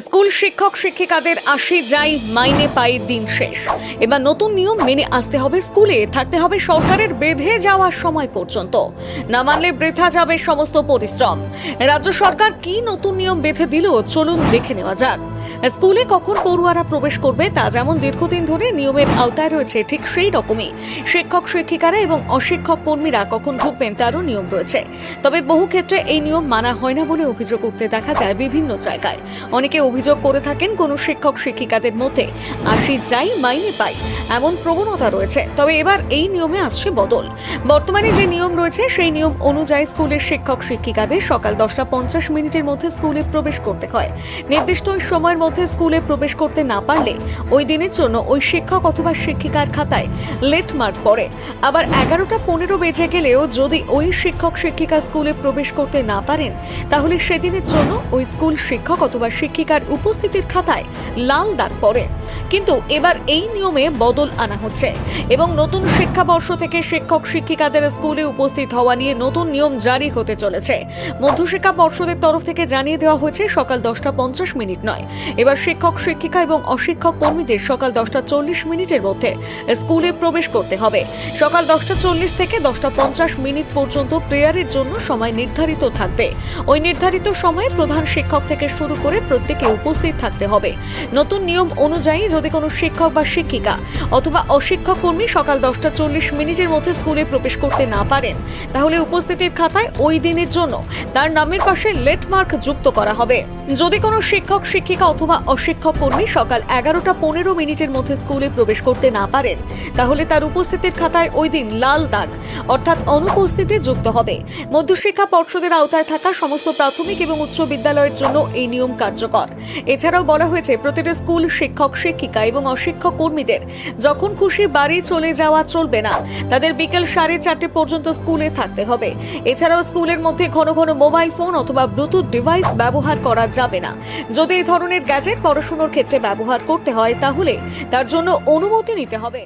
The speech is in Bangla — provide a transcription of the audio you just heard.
স্কুল শিক্ষক শিক্ষিকাদের আসে যাই, মাইনে পাই দিন শেষ। এবার নতুন নিয়ম মেনে আসতে হবে স্কুলে, থাকতে হবে সরকারের বেঁধে যাওয়ার সময় পর্যন্ত। না মানলে বৃথা যাবে সমস্ত পরিশ্রম। রাজ্য সরকার কি নতুন নিয়ম বেঁধে দিল? চলুন দেখে নেওয়া যাক। স্কুলে কখন পড়ুয়ারা প্রবেশ করবে তা যেমন দীর্ঘদিন ধরে নিয়মের আওতায় রয়েছে, ঠিক সেই রকমই। শিক্ষক, শিক্ষিকারা এবং অশিক্ষক কর্মীরা কখন ঢুকবেন তারও নিয়ম রয়েছে। তবে বহু ক্ষেত্রে এই নিয়ম মানা হয় না বলে অভিযোগ উঠতে দেখা যায় বিভিন্ন জায়গায়। অনেকে অভিযোগ করে থাকেন কোনো শিক্ষক, শিক্ষিকাদের মধ্যে আসি যাই, মাইনে পাই, এমন প্রবণতা রয়েছে। তবে এবার এই নিয়মে আসছে বদল। বর্তমানে যে নিয়ম রয়েছে, সেই নিয়ম অনুযায়ী স্কুলের শিক্ষক, শিক্ষিকাদের সকাল দশটা পঞ্চাশ মিনিটের মধ্যে স্কুলে প্রবেশ করতে হয়। নির্দিষ্ট ওই সময়ের মধ্যে স্কুলে প্রবেশ করতে না পারলে ওই দিনের জন্য ওই শিক্ষক অথবা শিক্ষিকার খাতায় লেট মার্ক পড়ে। আবার এগারোটা পনেরো বেজে গেলেও যদি ওই শিক্ষক শিক্ষিকা স্কুলে প্রবেশ করতে না পারেন, তাহলে সেদিনের জন্য ওই স্কুল শিক্ষক অথবা শিক্ষিকার উপস্থিতির খাতায় লাল দাগ পড়ে। কিন্তু এবার এই নিয়মে বদল আনা হচ্ছে। এবং নতুন শিক্ষাবর্ষ থেকে শিক্ষক শিক্ষিকাদের স্কুলে উপস্থিত হওয়া নিয়ে নতুন নিয়ম জারি হতে চলেছে। মধ্যশিক্ষা পর্ষদের তরফ থেকে জানিয়ে দেওয়া হয়েছে, সকাল দশটা পঞ্চাশ মিনিট নয়। এবার শিক্ষক, শিক্ষিকা এবং অশিক্ষক কর্মীদের সকাল দশটা চল্লিশ মিনিটের মধ্যে স্কুলে প্রবেশ করতে হবে। সকাল দশটা চল্লিশ থেকে দশটা পঞ্চাশ মিনিট পর্যন্ত প্রেয়ারের জন্য সময় নির্ধারিত থাকবে। ওই নির্ধারিত সময়ে প্রধান শিক্ষক থেকে শুরু করে প্রত্যেকে উপস্থিত থাকতে হবে। নতুন নিয়ম অনুযায়ী যদি কোনো শিক্ষক বা শিক্ষিকা অথবা অশিক্ষক কর্মী সকাল দশটা চল্লিশ মিনিটের মধ্যে স্কুলে প্রবেশ করতে না পারেন। তাহলে উপস্থিতির খাতায় ওই দিনের জন্য তার নামের পাশে লেট মার্ক যুক্ত করা হবে। যদি কোনো শিক্ষক, শিক্ষিকা অথবা অশিক্ষক কর্মী সকাল এগারোটা পনেরো মিনিটের মধ্যে স্কুলে প্রবেশ করতে না পারেন, তাহলে তার উপস্থিতির খাতায় ওই দিন লাল দাগ, অর্থাৎ অনুপস্থিতি যুক্ত হবে। মধ্যশিক্ষা পর্ষদের আওতায় থাকা সমস্ত প্রাথমিক এবং উচ্চ বিদ্যালয়ের জন্য এই নিয়ম কার্যকর। এছাড়াও বলা হয়েছে, প্রতিটা স্কুল শিক্ষক শিক্ষিকা এবং অশিক্ষক কর্মীদের। যখন খুশি বাড়ি চলে যাওয়া চলবে না, তাদের বিকেল সাড়ে চারটে পর্যন্ত স্কুলে থাকতে হবে। এছাড়াও স্কুলের মধ্যে ঘন ঘন মোবাইল ফোন অথবা ব্লুটুথ ডিভাইস ব্যবহার করা যাবে না। যদি এই ধরনের গ্যাজেট পড়াশুনোর ক্ষেত্রে ব্যবহার করতে হয়, তাহলে তার জন্য অনুমতি নিতে হবে।